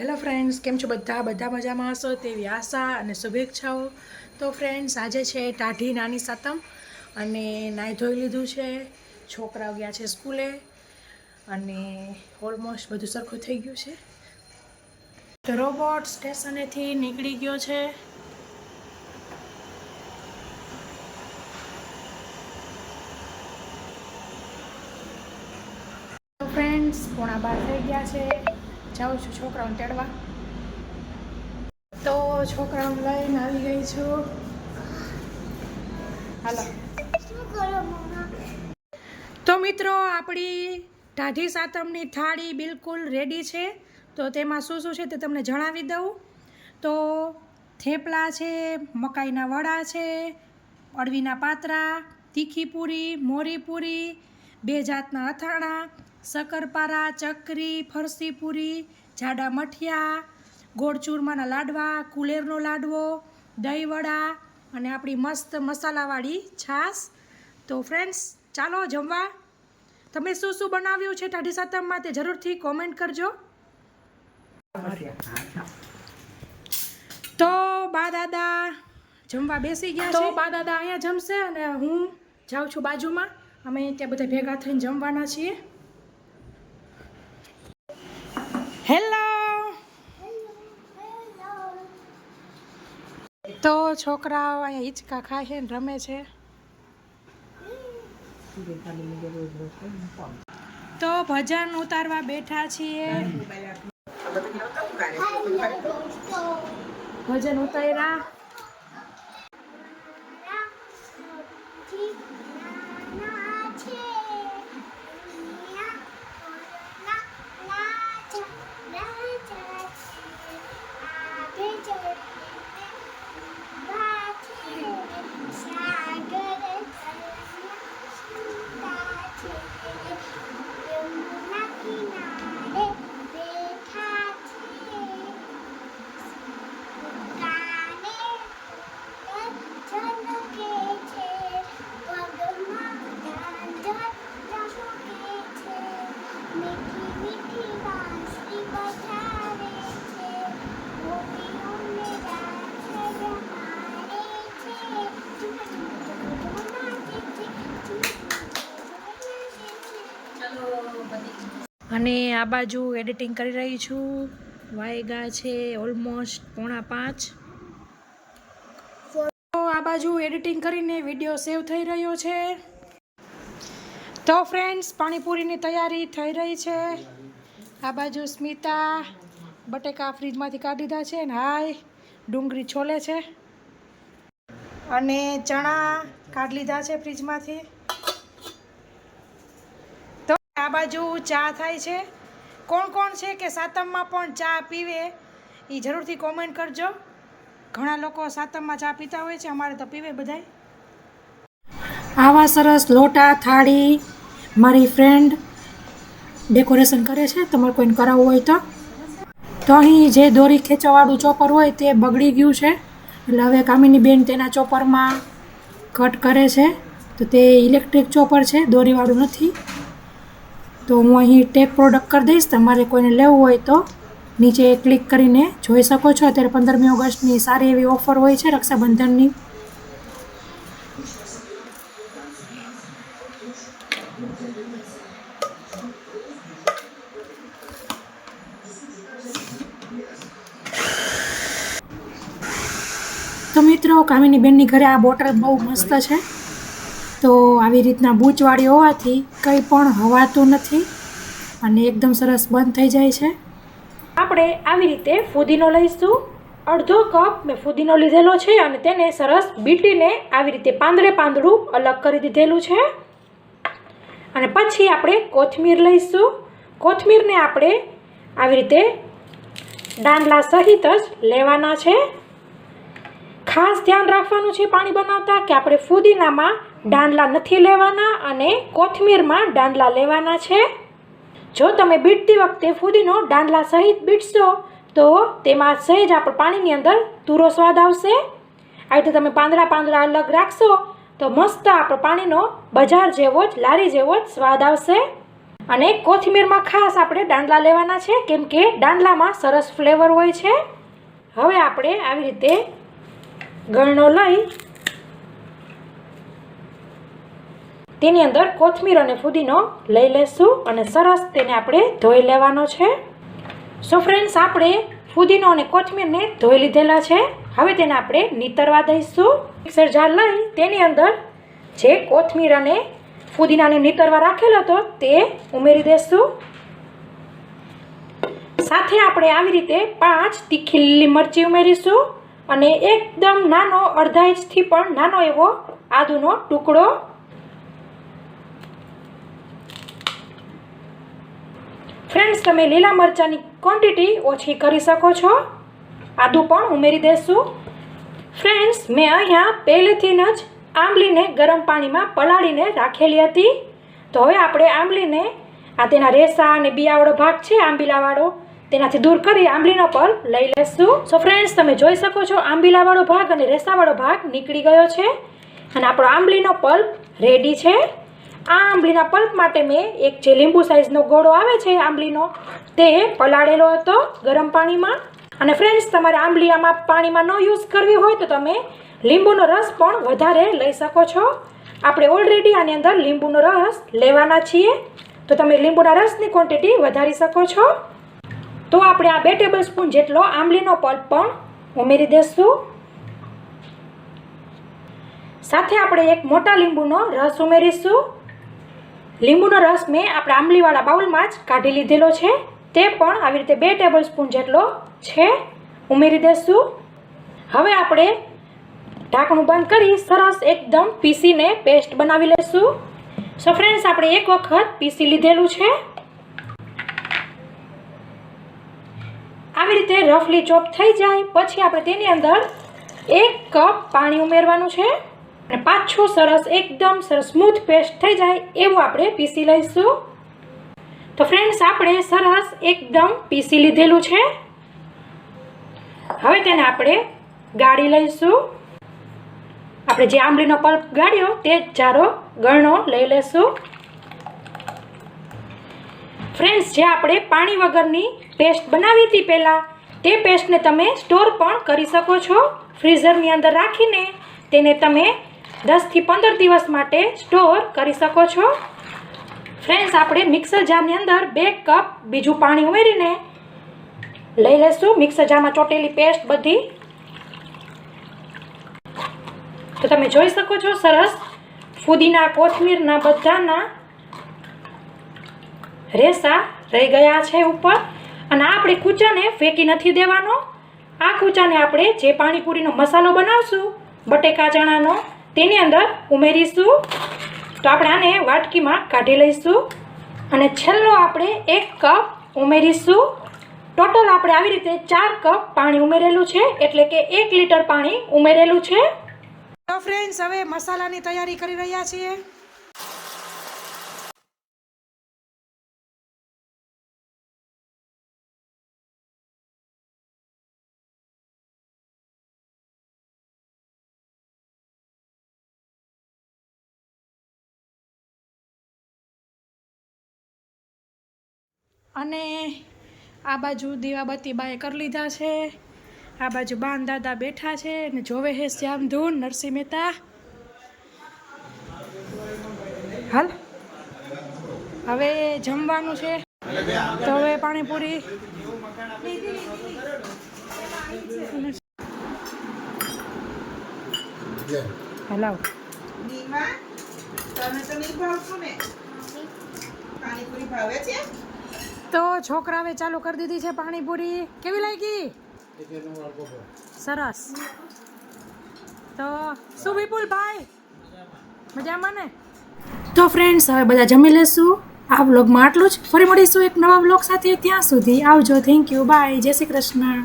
Hello friends કેમ છો બધા? બધા મજામાં હશો? તેવી આશા અને શુભેચ્છાઓ. તો ફ્રેન્ડ્સ આજે છે ટાઢી નાની સાતમ અને નાહી ધોઈ લીધું છે. છોકરાઓ ગયા છે સ્કૂલે અને ઓલમોસ્ટ બધું સરખું થઈ ગયું છે. રોબોટ સ્ટેશનેથી નીકળી ગયો છે. ફ્રેન્ડ્સ પોણા બાર થઈ ગયા છે. જાઉં છું છોકરાઓને તેડવા. તો છોકરાઓને લઈને આવી ગઈ છું. હાલો. તો મિત્રો આપણી ટાઢી સાતમની થાળી બિલકુલ રેડી છે. તો તેમાં શું શું છે તે તમને જણાવી દઉં. તો થેપલા છે મકાઈના વડા છે અળવીના પાતરા તીખી પૂરી મોરી પૂરી બે જાતના અથાણા શક્કરપારા ચકરી ફરસી પૂરી જાડા મઠિયા ગોળ ચૂરમાના લાડવા કુલેરનો લાડવો દહીંવડા અને આપણી મસ્ત મસાલાવાળી છાશ. તો ફ્રેન્ડ્સ ચાલો જમવા. તમે શું શું બનાવ્યું છે ટાઢી સાતમમાં તે જરૂરથી કોમેન્ટ કરજો. તો બા દાદા જમવા બેસી ગયા તો બા દાદા અહીંયા જમશે અને હું જાઉં છું બાજુમાં. અમે ત્યાં બધા ભેગા થઈને જમવાના છીએ. હેલો તો છોકરાઓ અહીંયા હિંચકા ખાય છે ને રમે છે. તો ભજન ઉતારવા બેઠા છીએ. ભજન ઉતાર્યા. અને આ બાજુ એડિટિંગ કરી રહી છું. વાયગા છે ઓલમોસ્ટ પોણા પાંચ. આ બાજુ એડિટિંગ કરીને વીડિયો સેવ થઈ રહ્યો છે. તો ફ્રેન્ડ્સ પાણીપુરીની તૈયારી થઈ રહી છે. આ બાજુ સ્મિતા બટેકા ફ્રીજમાંથી કાઢી દીધા છે ને હાય, ડુંગળી છોલે છે. અને ચણા કાઢી લીધા છે ફ્રીજમાંથી. બાજુ ચા થાય છે. કોણ કોણ છે કે સાતમમાં પણ ચા પીવે એ જરૂરથી કોમેન્ટ કરજો. ઘણા લોકો સાતમમાં ચા પીતા હોય છે, અમારે તો પીવે બધાય. આવા સરસ લોટા, થાળી મારી ફ્રેન્ડ ડેકોરેશન કરે છે, તમારે કોઈને કરાવવું હોય તો. તો અહીં જે દોરી ખેંચવાવાળું ચોપર હોય તે બગડી ગયું છે. એટલે હવે કામિની બેન તેના ચોપરમાં કટ કરે છે. તો તે ઇલેક્ટ્રિક ચોપર છે, દોરીવાળું નથી. તો હું અહીં ટેક પ્રોડક્ટ કરી દઈશ. તમારે કોઈને લેવું હોય તો નીચે ક્લિક કરીને જોઈ શકો છો. અત્યારે પંદરમી ઓગસ્ટની સારી એવી ઓફર હોય છે રક્ષાબંધનની. તો મિત્રો કામિની બેનની ઘરે આ બોટલ બહુ મસ્ત છે. તો આવી રીતના બૂચવાળી હોવાથી કંઈ પણ હવાતું નથી અને એકદમ સરસ બંધ થઈ જાય છે. આપણે આવી રીતે ફુદીનો લઈશું. અડધો કપ મેં ફુદીનો લીધેલો છે અને તેને સરસ બીટીને આવી રીતે પાંદડે પાંદડું અલગ કરી દીધેલું છે. અને પછી આપણે કોથમીર લઈશું. કોથમીરને આપણે આવી રીતે દાંડલા સહિત જ લેવાના છે. ખાસ ધ્યાન રાખવાનું છે પાણી બનાવતા કે આપણે ફુદીનામાં દાંડલા નથી લેવાના અને કોથમીરમાં ડાંડલા લેવાના છે. જો તમે બીટતી વખતે ફુદીનો ડાંડલા સહિત બીટશો, તો તેમાં સહેજ આપણે પાણીની અંદર તુરો સ્વાદ આવશે. આ રીતે તમે પાંદડા પાંદડા અલગ રાખશો, તો મસ્ત આપણો પાણીનો બજાર જેવો જ, લારી જેવો જ સ્વાદ આવશે. અને કોથમીરમાં ખાસ આપણે ડાંડલા લેવાના છે, કેમ કે ડાંડલામાં સરસ ફ્લેવર હોય છે. હવે આપણે આવી રીતે ગળણો લઈ તેની અંદર કોથમીર અને ફુદીનો લઈ લેશું અને સરસ તેને આપણે ધોઈ લેવાનો છે. સો ફ્રેન્ડ્સ આપણે ફુદીનો અને કોથમીરને ધોઈ લીધેલા છે. હવે તેને આપણે નીતરવા દઈશું. મિક્સર જાર લઈ તેની અંદર જે કોથમીર અને ફુદીનાને નીતરવા રાખેલો હતો તે ઉમેરી દઈશું સાથે આપણે આવી રીતે પાંચ તીખી લીલી મરચી ઉમેરીશું અને એકદમ નાનો અડધા ઇંચથી પણ નાનો એવો આદુનો ટુકડો ફ્રેન્ડ્સ તમે લીલા મરચાંની ક્વોન્ટિટી ઓછી કરી શકો છો. આદું પણ ઉમેરી દેશું. ફ્રેન્ડ્સ મેં અહીંયા પહેલેથી જ આંબલીને ગરમ પાણીમાં પલાળીને રાખેલી હતી. તો હવે આપણે આંબલીને આ તેના રેસા અને બિયાવાળો ભાગ છે, આંબીલાવાળો, તેનાથી દૂર કરી આંબલીનો પર લઈ લેશું. સો ફ્રેન્ડ્સ તમે જોઈ શકો છો આંબીલાવાળો ભાગ અને રેસાવાળો ભાગ નીકળી ગયો છે. અને આપણો આંબલીનો પલ્પ રેડી છે. આ આંબલીના પલ્પ માટે મેં એક જે લીંબુ સાઇઝનો ગોળો આવે છે આંબલીનો, તે પલાળેલો હતો ગરમ પાણીમાં. અને ફ્રેન્ડ્સ તમારે આંબલી આમાં પાણીમાં ન યુઝ કરવી હોય તો તમે લીંબુનો રસ પણ વધારે લઈ શકો છો. આપણે ઓલરેડી આની અંદર લીંબુનો રસ લેવાના છીએ. તો તમે લીંબુના રસની ક્વોન્ટિટી વધારી શકો છો. તો આપણે આ બે ટેબલ સ્પૂન જેટલો આંબલીનો પલ્પ પણ ઉમેરી દઈશું સાથે આપણે એક મોટા લીંબુનો રસ ઉમેરીશું. લીંબુનો રસ મેં આપણે આંબલીવાળા બાઉલમાં જ કાઢી લીધેલો છે. તે પણ આવી રીતે બે ટેબલ સ્પૂન જેટલો છે. ઉમેરી દઈશું હવે આપણે ઢાંકણું બંધ કરી સરસ એકદમ પીસીને પેસ્ટ બનાવી લઈશું સો ફ્રેન્ડ્સ આપણે એક વખત પીસી લીધેલું છે. આવી રીતે રફલી ચોપ થઈ જાય. પછી આપણે તેની અંદર એક કપ પાણી ઉમેરવાનું છે. અને પાછું સરસ, એકદમ સરસ, સ્મૂથ પેસ્ટ થઈ જાય એવું આપણે પીસી લઈશું. તો ફ્રેન્ડ્સ આપણે સરસ, એકદમ પીસી લીધેલું છે. હવે તેને આપણે ગાળી લઈશું. આપણે જે આંબલીનો પલ્પ ગાળ્યો તે જ ગળણો લઈ લેશું. ફ્રેન્ડ્સ જે આપણે પાણી વગરની પેસ્ટ બનાવી હતી પહેલાં, તે પેસ્ટને તમે સ્ટોર પણ કરી શકો છો. ફ્રીઝરની અંદર રાખીને તેને તમે દસથી પંદર દિવસ માટે સ્ટોર કરી શકો છો. ફ્રેન્ડ્સ, આપણે મિક્સર જારની અંદર બે કપ બીજું પાણી ઉમેરીને લઈ લેશું મિક્સર જારમાં ચોટેલી પેસ્ટ બધી. તો તમે જોઈ શકો છો, સરસ. ફુદીના, કોથમીરના બધાના રેસા રહી ગયા છે ઉપર. અને આ આપણે કૂચાને ફેંકી નથી દેવાનો. આ કૂચાને આપણે જે પાણીપુરીનો મસાલો બનાવશું, બટેકા ચણાનો તેની અંદર ઉમેરીશું. તો આપણે આને વાટકીમાં કાઢી લઈશું. અને છેલ્લો આપણે એક કપ ઉમેરીશું. ટોટલ આપણે આવી રીતે ચાર કપ પાણી ઉમેરેલું છે, એટલે કે એક લીટર પાણી ઉમેરેલું છે. તો ફ્રેન્ડ્સ હવે મસાલાની તૈયારી કરી રહ્યા છીએ. અને આ બાજુ દીવાબત્તી બાએ કરી લીધા છે. આ બાજુ બાન દાદા બેઠા છે અને જોવે હે શ્યામ ધૂન, નરસિંહ મહેતા. હાલ. હવે જમવાનું છે. તો હવે પાણીપુરી. હલાવ. તમે તો નહીં ભાવશો ને? પાણીપુરી ભાવે છે? તો છોકરાએ ચાલુ કરી દીધી છે પાણીપુરી. કેવી લાગી? સરસ. તો શું વિપુલ ભાઈ, મજામાં ને? તો ફ્રેન્ડ્સ હવે બધા જમી લેશું. આ વ્લોગમાં આટલું જ. ફરી મળીશું એક નવા વ્લોગ સાથે. ત્યાં સુધી આવજો. થેન્ક યુ બાય જય શ્રી કૃષ્ણ.